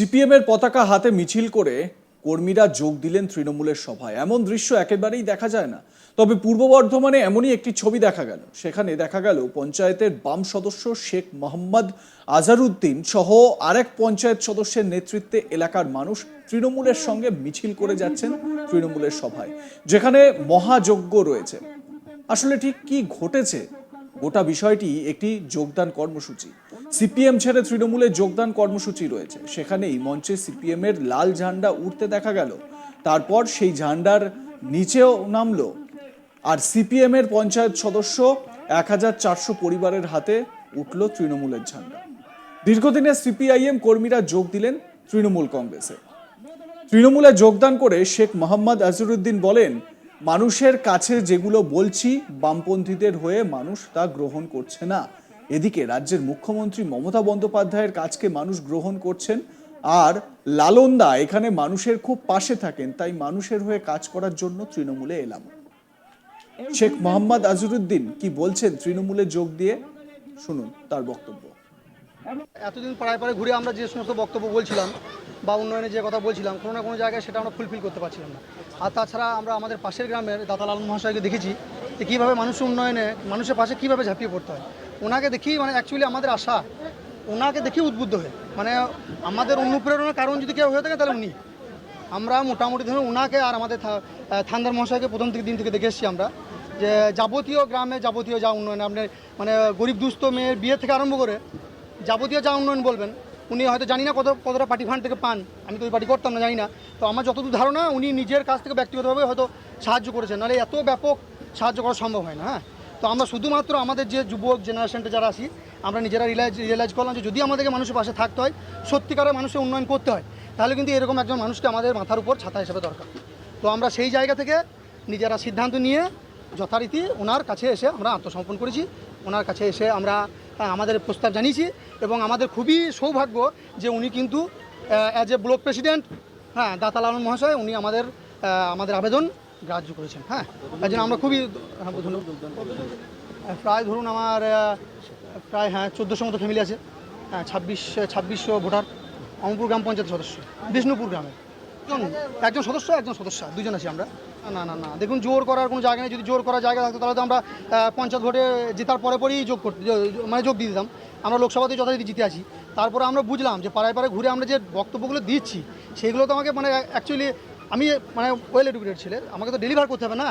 CPM এর পতাকা হাতে মিছিল করে কর্মীরা যোগ দিলেন তৃণমূলের সভায়। এমন দৃশ্য একেবারেই দেখা যায় না। তবে পূর্ব বর্ধমানে এমনই একটি ছবি দেখা গেল। সেখানে দেখা গেল পঞ্চায়েতের বাম সদস্য শেখ মোহাম্মদ আজারউদ্দিন সহ আরেক পঞ্চায়েত সদস্যের নেতৃত্বে এলাকার মানুষ তৃণমূলের সঙ্গে মিছিল করে যাচ্ছেন তৃণমূলের সভায়, যেখানে মহাযজ্ঞ রয়েছে। আসলে ঠিক কি ঘটেছে গোটা বিষয়টি একটি যোগদান কর্মসূচি। সিপিএম ছেড়ে তৃণমূলে যোগদান কর্মসূচি রয়েছে। সেখানেই মঞ্চে সিপিএম এর লাল ঝান্ডা উঠতে দেখা গেল। তারপর সেই ঝান্ডার নিচেও নামলো। আর সিপিএম এর পঞ্চায়েত সদস্য এক হাজার চারশো পরিবারের হাতে উঠল তৃণমূলের ঝান্ডা। দীর্ঘদিনের সিপিআইএম কর্মীরা যোগ দিলেন তৃণমূল কংগ্রেসে। তৃণমূলে যোগদান করে শেখ মোহাম্মদ আজরুদ্দিন বলেন মানুষের কাছে যেগুলো বলছি, বামপন্থীদের হয়ে মানুষ তা গ্রহণ করছে না। এদিকে রাজ্যের মুখ্যমন্ত্রী মমতা বন্দ্যোপাধ্যায়ের কাজকে মানুষ গ্রহণ করছেন, আর লালন্দা এখানে মানুষের খুব পাশে থাকেন, তাই মানুষের হয়ে কাজ করার জন্য তৃণমূলে এলাম। শেখ মোহাম্মদ আজরুদ্দিন কি বলছেন, তৃণমূলে যোগ দিয়ে? শুনুন তার বক্তব্য। এতদিন পাড়ায় পাড়ায় ঘুরে আমরা যে সমস্ত বক্তব্য বলছিলাম বা উন্নয়নে যে কথা বলছিলাম, কোনো না কোনো জায়গায় সেটা আমরা ফুলফিল করতে পারছিলাম না। আর তাছাড়া আমরা আমাদের পাশের গ্রামের দাতালাল মহাশয়কে দেখেছি যে কীভাবে মানুষের উন্নয়নে, মানুষের পাশে কীভাবে ঝাঁপিয়ে পড়তে হয়। ওনাকে দেখি মানে অ্যাকচুয়ালি আমাদের আশা, ওনাকে দেখি উদ্বুদ্ধ হয়ে মানে আমাদের অনুপ্রেরণার কারণ যদি কেউ হয়ে থাকে তাহলে উনি। আমরা মোটামুটি ধরুন ওনাকে আর আমাদের থান্দার মহাশয়কে প্রথম থেকে, দিন থেকে দেখে এসেছি আমরা যে যাবতীয় গ্রামে যাবতীয় যা উন্নয়ন আপনার মানে গরিব দুস্থ মেয়ের বিয়ে থেকে আরম্ভ করে যাবতীয় যা উন্নয়ন বলবেন, উনি হয়তো জানি না কত, কতটা পার্টি ফান্ড থেকে পান, আমি তো ওই পার্টি করতাম না, জানি না। তো আমার যতদূর ধারণা, উনি নিজের কাছ থেকে ব্যক্তিগতভাবে হয়তো সাহায্য করেছেন। নাহলে এত ব্যাপক সাহায্য করা সম্ভব হয় না হ্যাঁ? তো আমরা শুধুমাত্র আমাদের যে যুবক জেনারেশনটা যারা আছি, আমরা নিজেরা রিলাইজ রিয়েলাইজ করলাম যে যদি আমাদেরকে মানুষের পাশে থাকতে হয়, সত্যিকারের মানুষের উন্নয়ন করতে হয়, তাহলে কিন্তু এরকম একজন মানুষকে আমাদের মাথার উপর ছাতা হিসেবে দরকার। তো আমরা সেই জায়গা থেকে নিজেরা সিদ্ধান্ত নিয়ে যথারীতি ওনার কাছে এসে আমরা আত্মসমর্পণ করেছি। ওনার কাছে এসে আমরা আহ, আমাদের প্রস্তাব জানিয়েছি এবং আমাদের খুবই সৌভাগ্য যে উনি কিন্তু অ্যাজ এ ব্লক প্রেসিডেন্ট হ্যাঁ দাতা লালন মহাশয় উনি আমাদের আমাদের আবেদন গ্রাহ্য করেছেন হ্যাঁ। তাই জন্য আমরা খুবই হ্যাঁ প্রায় ধরুন আমার প্রায় হ্যাঁ চোদ্দোশো মতো ফ্যামিলি আছে। হ্যাঁ ছাব্বিশ ছাব্বিশশো ভোটার। অমরপুর গ্রাম পঞ্চায়েত সদস্য। বিষ্ণুপুর গ্রামে একজন সদস্য একজন সদস্য দুজন আছি আমরা। না না না। দেখুন, জোর করার কোনো জায়গা নেই। যদি জোর করার জায়গা থাকতো, তাহলে তো আমরা পঞ্চায়েত ভোটে জেতার পরে পরেই যোগ করতে মানে যোগ দিয়ে দিতাম। আমরা লোকসভাতে যথারীতি জিতে আছি। তারপরে আমরা বুঝলাম যে পাড়ায় পাড়ায় ঘুরে আমরা যে বক্তব্যগুলো দিচ্ছি, সেগুলো তো আমাকে মানে অ্যাকচুয়ালি আমি মানে ওয়েল এডুকেটেড ছেলে। আমাকে তো ডেলিভার করতে হবে না?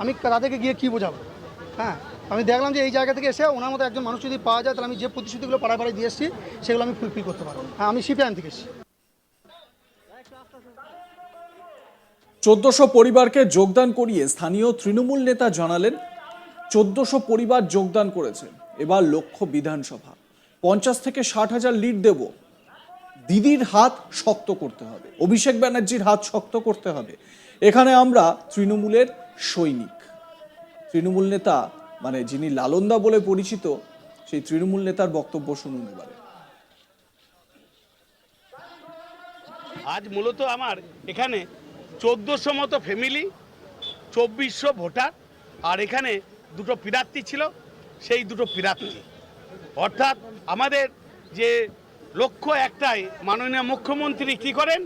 আমি তাদেরকে গিয়ে কী বোঝাবো? হ্যাঁ আমি দেখলাম যে এই জায়গা থেকে এসে ওনার মতো একজন মানুষ যদি পাওয়া যায়, তাহলে আমি যে প্রতিশ্রুতিগুলো পাড়ায় পাড়ায় দিয়ে এসেছি, সেগুলো আমি ফুলফিল করতে পারব। হ্যাঁ আমি সিপিআইএম থেকে এসেছি। চোদ্দশো পরিবারকে যোগদান করিয়ে স্থানীয় তৃণমূল নেতা জানালেন, চোদ্দশো পরিবার যোগদান করেছে। এবার লক্ষ্য বিধানসভা। পঞ্চাশ থেকে ষাট হাজার লিড দেব। দিদির হাত শক্ত করতে হবে। অভিষেক ব্যানার্জির হাত শক্ত করতে হবে। এখানে আমরা তৃণমূলের সৈনিক। তৃণমূল নেতা মানে যিনি লালন্দা বলে পরিচিত, সেই তৃণমূল নেতার বক্তব্য শুনুন এবারে। আজ মূলত আমার এখানে চোদ্দোশো মতো ফ্যামিলি চব্বিশশো ভোটার, আর এখানে দুটো প্রার্থী ছিল, সেই দুটো প্রার্থী। অর্থাৎ আমাদের যে লক্ষ্য একটাই, মাননীয় মুখ্যমন্ত্রী কি করেন?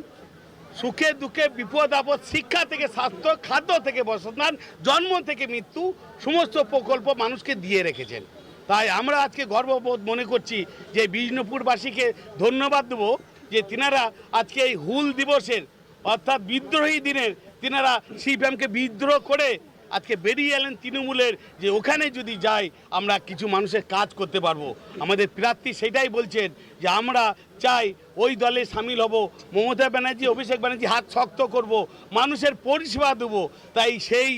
সুখে দুঃখে বিপদ আপদ, শিক্ষা থেকে স্বাস্থ্য, খাদ্য থেকে বসবাস জন্ম থেকে মৃত্যু, সমস্ত প্রকল্প মানুষকে দিয়ে রেখেছেন। তাই আমরা আজকে গর্ববোধ মনে করছি যে বিষ্ণুপুরবাসীকে ধন্যবাদ দেবো যে তিনারা আজকে এই হুল দিবসের অর্থাৎ বিদ্রোহী দিনের তিনারা সিপিএমকে বিদ্রোহ করে আজকে বেরিয়ে এলেন তৃণমূলের যে ওখানে যদি যাই আমরা কিছু মানুষের কাজ করতে পারব। আমাদের প্রার্থী সেটাই বলছেন যে আমরা চাই ওই দলে সামিল হব। মমতা ব্যানার্জি, অভিষেক ব্যানার্জি হাত শক্ত করব, মানুষের পরিষেবা দেবো। তাই সেই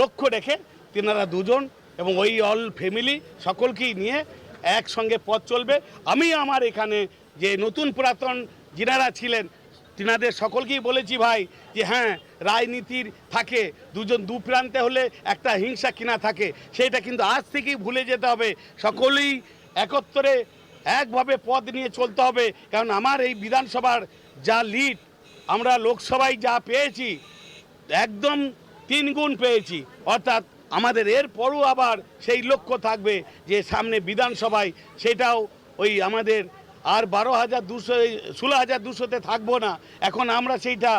লক্ষ্য রেখে তেনারা দুজন এবং ওই অল ফ্যামিলি সকলকেই নিয়ে একসঙ্গে পথ চলবে। আমি আমার এখানে যে নতুন পুরাতন যিনারা ছিলেন তিনাদের সকলকেই বলেছি ভাই যে হ্যাঁ রাজনীতির থাকে দুজন দু প্রান্তে হলে একটা হিংসা কিনা থাকে সেটা কিন্তু আজ থেকেই ভুলে যেতে হবে। সকলেই একত্রে একভাবে পথ নিয়ে চলতে হবে, কারণ আমার এই বিধানসভার যা লিড, আমরা লোকসভায় যা পেয়েছি, একদম তিন গুণ পেয়েছি। অর্থাৎ আমাদের এরপরও আবার সেই লক্ষ্য থাকবে যে সামনে বিধানসভায় সেটাও ওই আমাদের আর বারো হাজার দুশো, ষোলো হাজার দুশোতে থাকব না। এখন আমরা সেইটা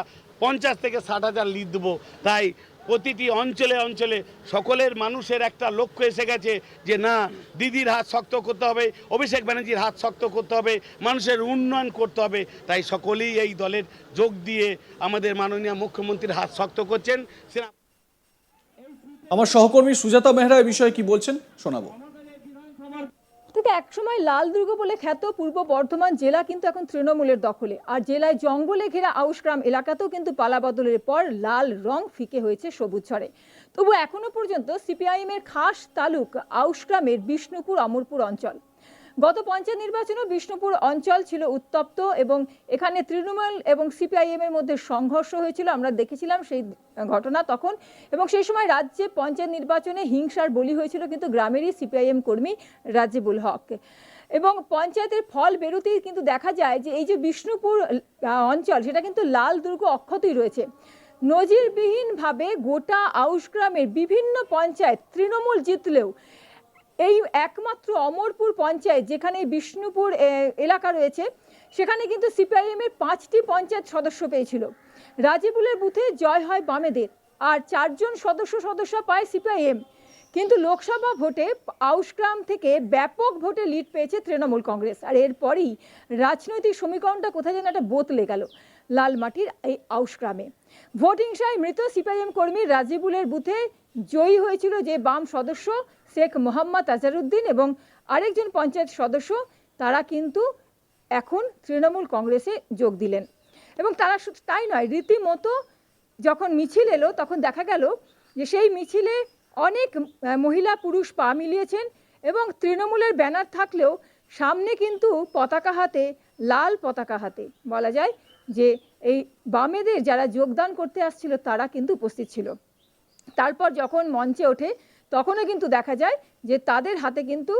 পঞ্চাশ থেকে ষাট হাজার লিড দেবো। তাই প্রতিটি অঞ্চলে অঞ্চলে সকলের মানুষের একটা লক্ষ্য এসে গেছে যে না, দিদির হাত শক্ত করতে হবে, অভিষেক ব্যানার্জির হাত শক্ত করতে হবে, মানুষের উন্নয়ন করতে হবে। তাই সকলেই এই দলের যোগ দিয়ে আমাদের মাননীয় মুখ্যমন্ত্রীর হাত শক্ত করছেন। আমার সহকর্মী সুজাতা মেহরা এই বিষয়ে কি বলছেন, শোনাবো। থেকে একসময় লাল দুর্গ বলে খ্যাত পূর্ব বর্ধমান জেলা কিন্তু এখন তৃণমূলের দখলে। আর জেলায় জঙ্গলে ঘেরা আউশগ্রাম এলাকাতেও কিন্তু পালাবদলের পর লাল রং ফিকে হয়েছে সবুজ ছড়ে তবু এখনও পর্যন্ত সিপিআইএম এর খাস তালুক আউশগ্রামের বিষ্ণুপুর অমরপুর অঞ্চল। গত পঞ্চায়েত নির্বাচনেও বিষ্ণুপুর অঞ্চল ছিল উত্তপ্ত এবং এখানে তৃণমূল এবং সিপিআইএম এর মধ্যে সংঘর্ষ হয়েছিল, আমরা দেখেছিলাম সেই ঘটনা তখন। এবং সেই সময় রাজ্যে পঞ্চায়েত নির্বাচনে হিংসার বলি হয়েছিল, কিন্তু গ্রামেরই সিপিআইএম কর্মী রাজিবুল হক। এবং পঞ্চায়েতের ফল বেরোতেই কিন্তু দেখা যায় যে এই যে বিষ্ণুপুর অঞ্চল, সেটা কিন্তু লাল দুর্গ অক্ষতই রয়েছে। নজিরবিহীনভাবে গোটা আউশগ্রামের বিভিন্ন পঞ্চায়েত তৃণমূল জিতলেও এই একমাত্র অমরপুর পঞ্চায়েত, যেখানে বিষ্ণুপুর এলাকা রয়েছে, সেখানে কিন্তু সিপিআইএম এর পাঁচটি পঞ্চায়েত সদস্য পেয়েছিল। রাজিবুলের বুথে জয় হয় বামেদের, আর চারজন সদস্য সদস্য পায় সিপিআইএম। কিন্তু লোকসভা ভোটে আউসগ্রাম থেকে ব্যাপক ভোটে লিড পেয়েছে তৃণমূল কংগ্রেস। আর এরপরই রাজনৈতিক সমীকরণটা কোথায় যেন একটা বোতলে গেল লালমাটির এই আউসগ্রামে ভোট হিংসায় মৃত সিপিআইএম কর্মী রাজিবুলের বুথে জয়ী হয়েছিল যে বাম সদস্য শেখ মোহাম্মদ আজারুদ্দিন এবং আরেকজন পঞ্চায়েত সদস্য, তারা কিন্তু এখন তৃণমূল কংগ্রেসে যোগ দিলেন। এবং তারা শুধু তাই নয়, রীতিমতো যখন মিছিল এলো, তখন দেখা গেল যে সেই মিছিলে অনেক মহিলা পুরুষ পা মিলিয়েছেন এবং তৃণমূলের ব্যানার থাকলেও সামনে কিন্তু পতাকা হাতে, লাল পতাকা হাতে বলা যায় যে এই বামেদের যারা যোগদান করতে আসছিল, তারা কিন্তু উপস্থিত ছিল। তারপর যখন মঞ্চে ওঠে তখনও কিন্তু দেখা যায় যে তাদের হাতে কিন্তু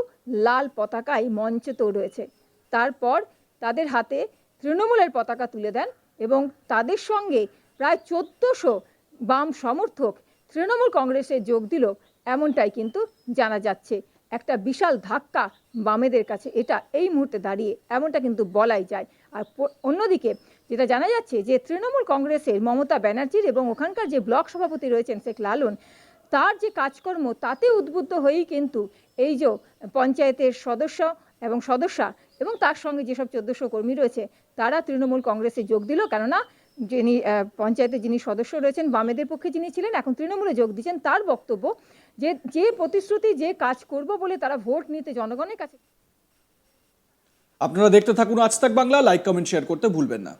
লাল পতাকাই মঞ্চে তো রয়েছে। তারপর তাদের হাতে তৃণমূলের পতাকা তুলে দেন এবং তাদের সঙ্গে প্রায় চোদ্দোশো বাম সমর্থক তৃণমূল কংগ্রেসে যোগ দিল এমনটাই কিন্তু জানা যাচ্ছে। একটা বিশাল ধাক্কা বামেদের কাছে, এটা এই মুহূর্তে দাঁড়িয়ে এমনটা কিন্তু বলাই যায়। আর অন্যদিকে যেটা জানা যাচ্ছে যে তৃণমূল কংগ্রেসের মমতা ব্যানার্জির এবং ওখানকার যে ব্লক সভাপতি রয়েছেন শেখ লালন তার যে কাজকর্ম তাতে উদ্বুদ্ধ হয়েই কিন্তু এই যে পঞ্চায়েতের সদস্য এবং সদস্যা এবং তার সঙ্গে যেসব চোদ্দশো কর্মী রয়েছে তারা তৃণমূল কংগ্রেসে যোগ দিল। কেননা যিনি আহ, পঞ্চায়েতের যিনি সদস্য রয়েছেন বামেদের পক্ষে যিনি ছিলেন এখন তৃণমূলে যোগ দিচ্ছেন তার বক্তব্য যে যে প্রতিশ্রুতি যে কাজ করব বলে তারা ভোট নিতে জনগণের কাছে আপনারা দেখতে থাকুন আজ তাক বাংলা লাইক কমেন্ট শেয়ার করতে ভুলবেন না।